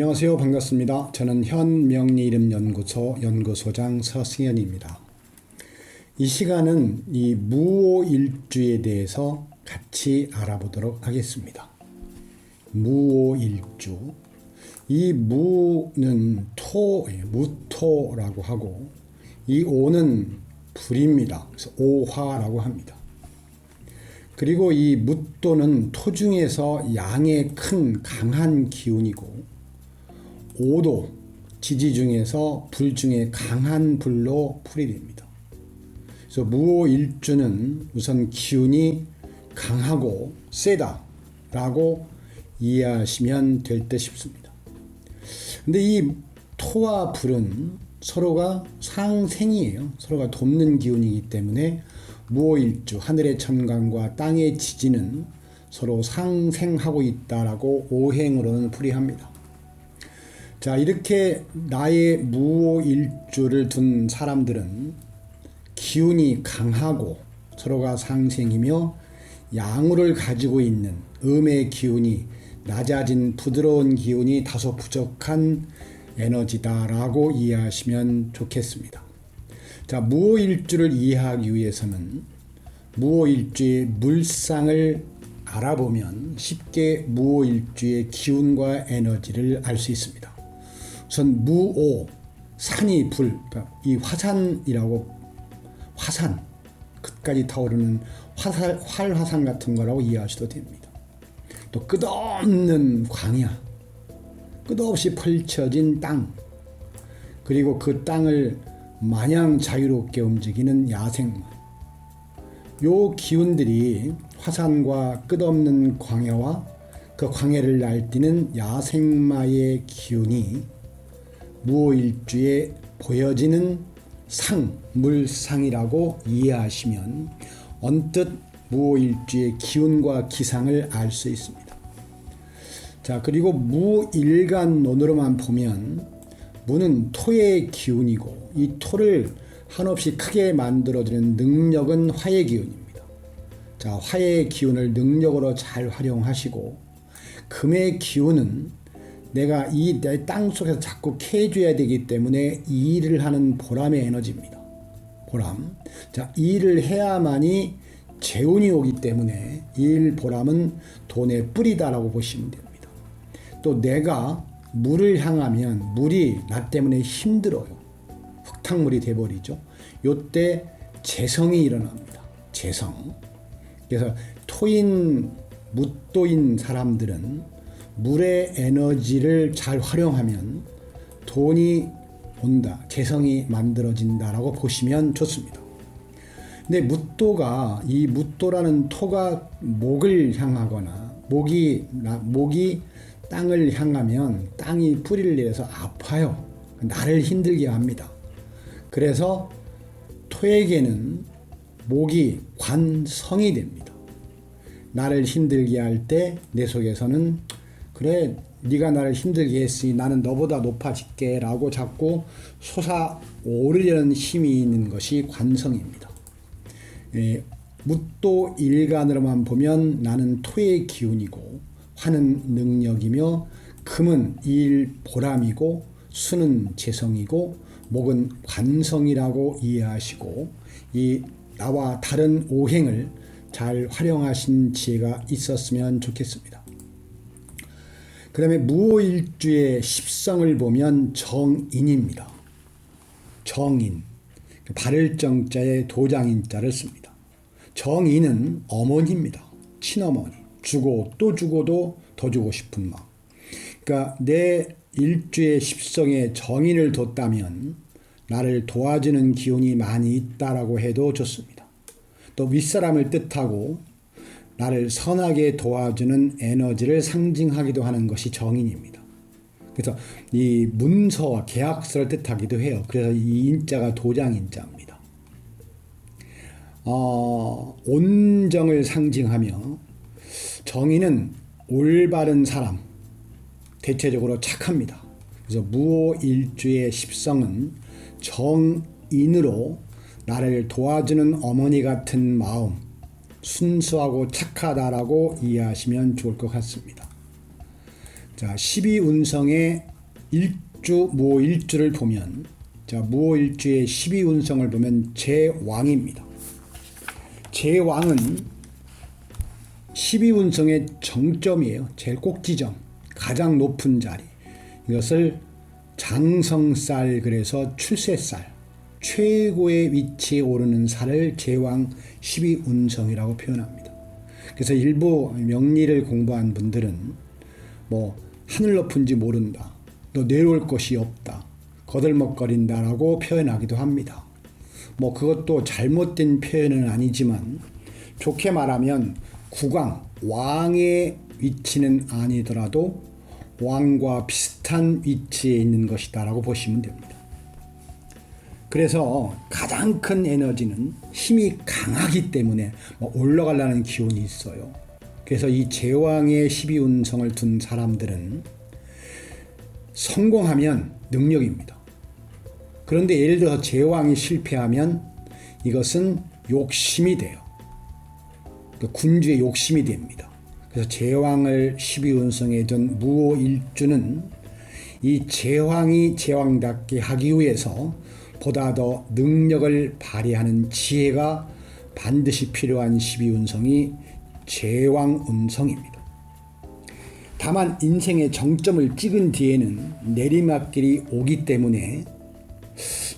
안녕하세요. 반갑습니다. 저는 현명리이름연구소 연구소장 서승현입니다. 이 시간은 이 무오일주에 대해서 같이 알아보도록 하겠습니다. 무오일주. 이 무는 토, 예, 무토라고 하고, 이 오는 불입니다. 그래서 오화라고 합니다. 그리고 이 무토는 토 중에서 양의 큰 강한 기운이고, 5도 지지 중에서 불 중에 강한 불로 풀이 됩니다. 그래서 무오 일주는 우선 기운이 강하고 세다라고 이해하시면 될 듯 싶습니다. 근데 이 토와 불은 서로가 상생이에요. 서로가 돕는 기운이기 때문에 무오일주 하늘의 천간과 땅의 지지는 서로 상생하고 있다라고 오행으로는 풀이합니다. 자, 이렇게 나의 무오일주를 둔 사람들은 기운이 강하고 서로가 상생이며 양우를 가지고 있는 음의 기운이 낮아진 부드러운 기운이 다소 부족한 에너지다라고 이해하시면 좋겠습니다. 자, 무오일주를 이해하기 위해서는 무오일주의 물상을 알아보면 쉽게 무오일주의 기운과 에너지를 알 수 있습니다. 우선 무오 산이 불, 그러니까 이 화산이라고 화산 끝까지 타오르는 화살, 활화산 같은 거라고 이해하셔도 됩니다. 또 끝없는 광야, 끝없이 펼쳐진 땅, 그리고 그 땅을 마냥 자유롭게 움직이는 야생마. 요 기운들이 화산과 끝없는 광야와 그 광야를 날뛰는 야생마의 기운이 무오일주에 보여지는 상, 물상이라고 이해하시면 언뜻 무오일주의 기운과 기상을 알 수 있습니다. 자, 그리고 무일간론으로만 보면 무는 토의 기운이고 이 토를 한없이 크게 만들어주는 능력은 화의 기운입니다. 자, 화의 기운을 능력으로 잘 활용하시고 금의 기운은 내가 이 내 땅 속에서 자꾸 캐줘야 되기 때문에 이 일을 하는 보람의 에너지입니다. 보람. 자, 이 일을 해야만이 재운이 오기 때문에 이일 보람은 돈의 뿌리다라고 보시면 됩니다. 또 내가 물을 향하면 물이 나 때문에 힘들어요. 흙탕물이 돼버리죠. 요때 재성이 일어납니다. 재성. 그래서 토인, 무토인 사람들은 물의 에너지를 잘 활용하면 돈이 온다, 재성이 만들어진다라고 보시면 좋습니다. 근데 무토가 이 무토라는 토가 목을 향하거나 목이 목이 땅을 향하면 땅이 뿌리를 내서 아파요. 나를 힘들게 합니다. 그래서 토에게는 목이 관성이 됩니다. 나를 힘들게 할 때 내 속에서는 그래 네가 나를 힘들게 했으니 나는 너보다 높아질게 라고 자꾸 솟아 오르려는 힘이 있는 것이 관성입니다. 예, 무도 일간으로만 보면 나는 토의 기운이고 화는 능력이며 금은 일 보람이고 수는 재성이고 목은 관성이라고 이해하시고 이 나와 다른 오행을 잘 활용하신 지혜가 있었으면 좋겠습니다. 그 다음에 무오일주의 십성을 보면 정인입니다. 정인. 바를 정자에 도장인 자를 씁니다. 정인은 어머니입니다. 친어머니. 주고 또 주고도 더 주고 싶은 마음. 그러니까 내 일주의 십성에 정인을 뒀다면 나를 도와주는 기운이 많이 있다라고 해도 좋습니다. 또 윗사람을 뜻하고 나를 선하게 도와주는 에너지를 상징하기도 하는 것이 정인입니다. 그래서 이 문서와 계약서를 뜻하기도 해요. 그래서 이 인자가 도장 인자입니다. 어, 온정을 상징하며 정인은 올바른 사람, 대체적으로 착합니다. 그래서 무오일주의 십성은 정인으로 나를 도와주는 어머니 같은 마음, 순수하고 착하다라고 이해하시면 좋을 것 같습니다. 자, 12운성의 일주 무오일주를 보면 자, 무오일주의 12운성을 보면 제왕입니다. 제왕은 12운성의 정점이에요. 제일 꼭지점. 가장 높은 자리. 이것을 장성살 그래서 출세살 최고의 위치에 오르는 살을 제왕 12운성이라고 표현합니다. 그래서 일부 명리를 공부한 분들은 뭐 하늘 높은지 모른다. 너 내려올 것이 없다. 거들먹거린다라고 표현하기도 합니다. 뭐 그것도 잘못된 표현은 아니지만 좋게 말하면 국왕, 왕의 위치는 아니더라도 왕과 비슷한 위치에 있는 것이다라고 보시면 됩니다. 그래서 가장 큰 에너지는 힘이 강하기 때문에 뭐 올라가려는 기운이 있어요. 그래서 이 제왕의 12운성을 둔 사람들은 성공하면 능력입니다. 그런데 예를 들어서 제왕이 실패하면 이것은 욕심이 돼요. 그 군주의 욕심이 됩니다. 그래서 제왕을 12운성에 둔 무오일주는 이 제왕이 제왕답게 하기 위해서 보다 더 능력을 발휘하는 지혜가 반드시 필요한 12운성이 제왕 운성입니다. 다만 인생의 정점을 찍은 뒤에는 내리막길이 오기 때문에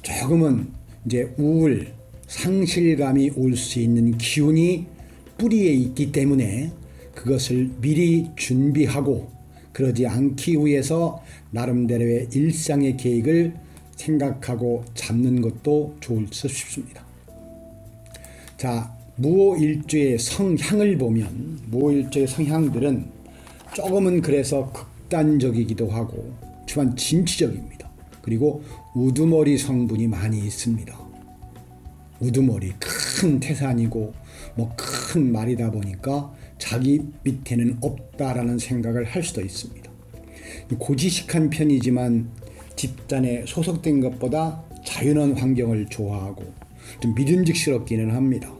조금은 이제 우울, 상실감이 올 수 있는 기운이 뿌리에 있기 때문에 그것을 미리 준비하고 그러지 않기 위해서 나름대로의 일상의 계획을 생각하고 잡는 것도 좋을 수 싶습니다. 자, 무오일주의 성향을 보면 무오일주의 성향들은 조금은 그래서 극단적이기도 하고 주한 진취적입니다. 그리고 우두머리 성분이 많이 있습니다. 우두머리 큰 태산이고 뭐 큰 말이다 보니까 자기 밑에는 없다라는 생각을 할 수도 있습니다. 고지식한 편이지만 집단에 소속된 것보다 자유로운 환경을 좋아하고 좀 믿음직스럽기는 합니다.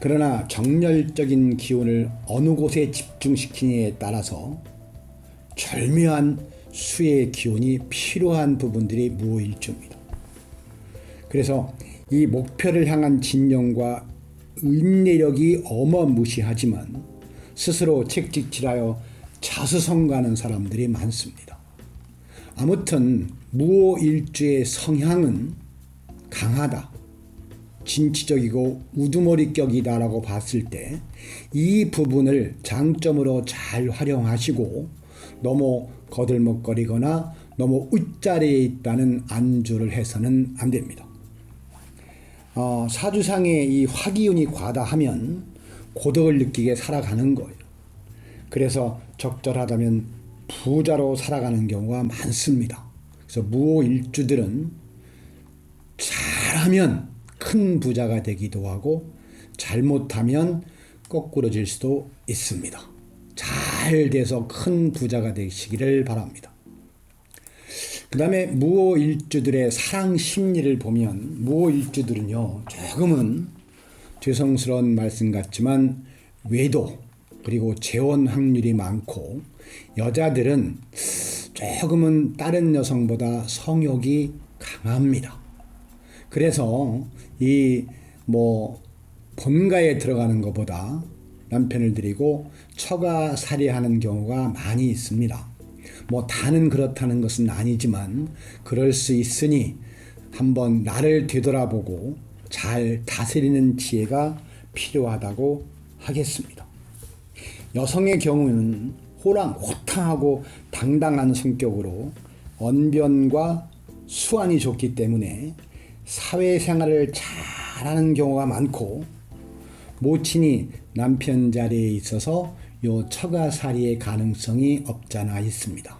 그러나 정열적인 기운을 어느 곳에 집중시키느냐에 따라서 절묘한 수의 기운이 필요한 부분들이 무일주입니다. 그래서 이 목표를 향한 진정과 인내력이 어마무시하지만 스스로 책찍질하여 자수성가하는 사람들이 많습니다. 아무튼 무오일주의 성향은 강하다. 진취적이고 우두머리격이다라고 봤을 때 이 부분을 장점으로 잘 활용하시고 너무 거들먹거리거나 너무 웃자리에 있다는 안주를 해서는 안 됩니다. 어, 사주상의 이 화기운이 과다하면 고독을 느끼게 살아가는 거예요. 그래서 적절하다면 부자로 살아가는 경우가 많습니다. 그래서 무오일주들은 잘하면 큰 부자가 되기도 하고 잘못하면 거꾸러질 수도 있습니다. 잘 돼서 큰 부자가 되시기를 바랍니다. 그 다음에 무오일주들의 사랑 심리를 보면 무오일주들은요 조금은 죄송스러운 말씀 같지만 외도 그리고 재혼 확률이 많고 여자들은 조금은 다른 여성보다 성욕이 강합니다. 그래서 이 뭐 본가에 들어가는 것보다 남편을 드리고 처가 살이하는 경우가 많이 있습니다. 뭐 다는 그렇다는 것은 아니지만 그럴 수 있으니 한번 나를 되돌아보고 잘 다스리는 지혜가 필요하다고 하겠습니다. 여성의 경우는 호랑 호탕하고 당당한 성격으로 언변과 수완이 좋기 때문에 사회생활을 잘하는 경우가 많고 모친이 남편 자리에 있어서 요 처가살이의 가능성이 없잖아 있습니다.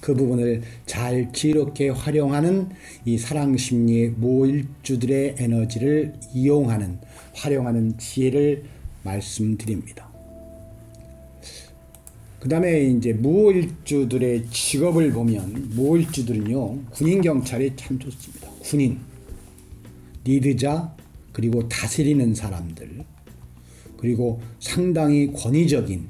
그 부분을 잘 지혜롭게 활용하는 이 사랑 심리의 모일주들의 에너지를 이용하는 활용하는 지혜를 말씀드립니다. 그 다음에 이제 무일주들의 직업을 보면 무일주들은요 군인 경찰이 참 좋습니다. 군인 리드자 그리고 다스리는 사람들 그리고 상당히 권위적인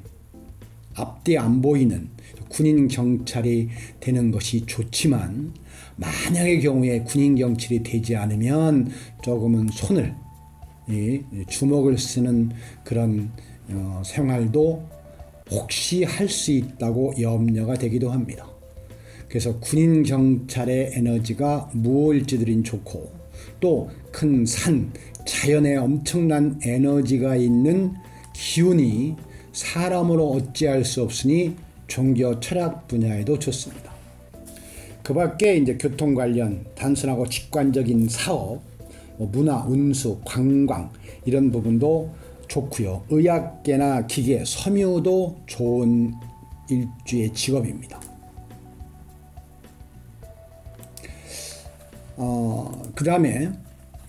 앞뒤 안 보이는 군인 경찰이 되는 것이 좋지만 만약의 경우에 군인 경찰이 되지 않으면 조금은 손을 이 주먹을 쓰는 그런 어, 생활도 혹시 할 수 있다고 염려가 되기도 합니다. 그래서 군인 경찰의 에너지가 무호일주들인 좋고 또 큰 산, 자연에 엄청난 에너지가 있는 기운이 사람으로 어찌할 수 없으니 종교 철학 분야에도 좋습니다. 그 밖에 이제 교통 관련 단순하고 직관적인 사업, 뭐 문화, 운수, 관광 이런 부분도 좋고요. 의학계나 기계, 섬유도 좋은 일주의 직업입니다. 어, 그 다음에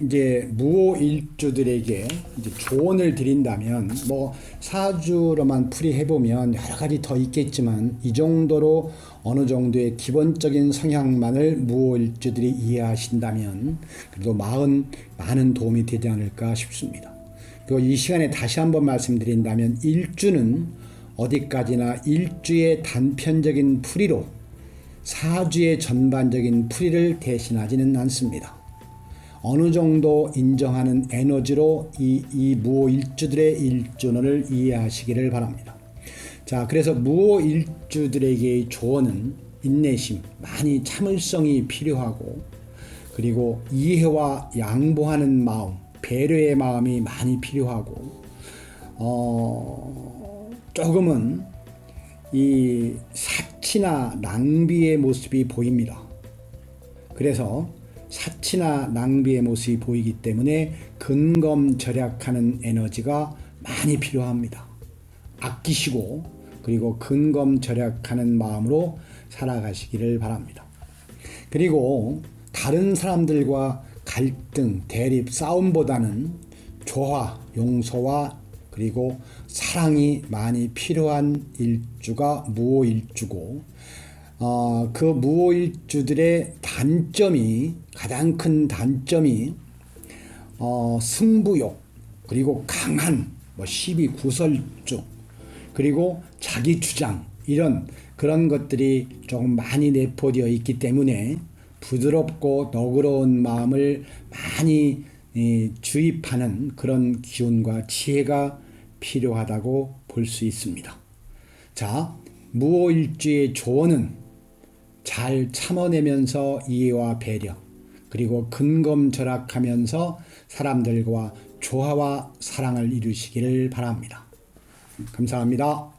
이제 무호일주들에게 이제 조언을 드린다면 뭐 사주로만 풀이해 보면 여러 가지 더 있겠지만 이 정도로 어느 정도의 기본적인 성향만을 무호일주들이 이해하신다면 그래도 마흔 많은 도움이 되지 않을까 싶습니다. 그리고 이 시간에 다시 한번 말씀드린다면 일주는 어디까지나 일주의 단편적인 풀이로 사주의 전반적인 풀이를 대신하지는 않습니다. 어느 정도 인정하는 에너지로 이, 이 무호 일주들의 일준을 이해하시기를 바랍니다. 자, 그래서 무호 일주들에게의 조언은 인내심, 많이 참을성이 필요하고 그리고 이해와 양보하는 마음, 배려의 마음이 많이 필요하고 어, 조금은 이 사치나 낭비의 모습이 보입니다. 그래서 사치나 낭비의 모습이 보이기 때문에 근검 절약하는 에너지가 많이 필요합니다. 아끼시고 그리고 근검 절약하는 마음으로 살아가시기를 바랍니다. 그리고 다른 사람들과 갈등, 대립, 싸움보다는 조화, 용서와 그리고 사랑이 많이 필요한 일주가 무호일주고 어, 그 무호일주들의 단점이 가장 큰 단점이 어, 승부욕 그리고 강한 뭐 시비 구설주 그리고 자기 주장 이런 그런 것들이 조금 많이 내포되어 있기 때문에 부드럽고 너그러운 마음을 많이 이, 주입하는 그런 기운과 지혜가 필요하다고 볼 수 있습니다. 자, 무호일주의 조언은 잘 참아내면서 이해와 배려, 그리고 근검절약하면서 사람들과 조화와 사랑을 이루시기를 바랍니다. 감사합니다.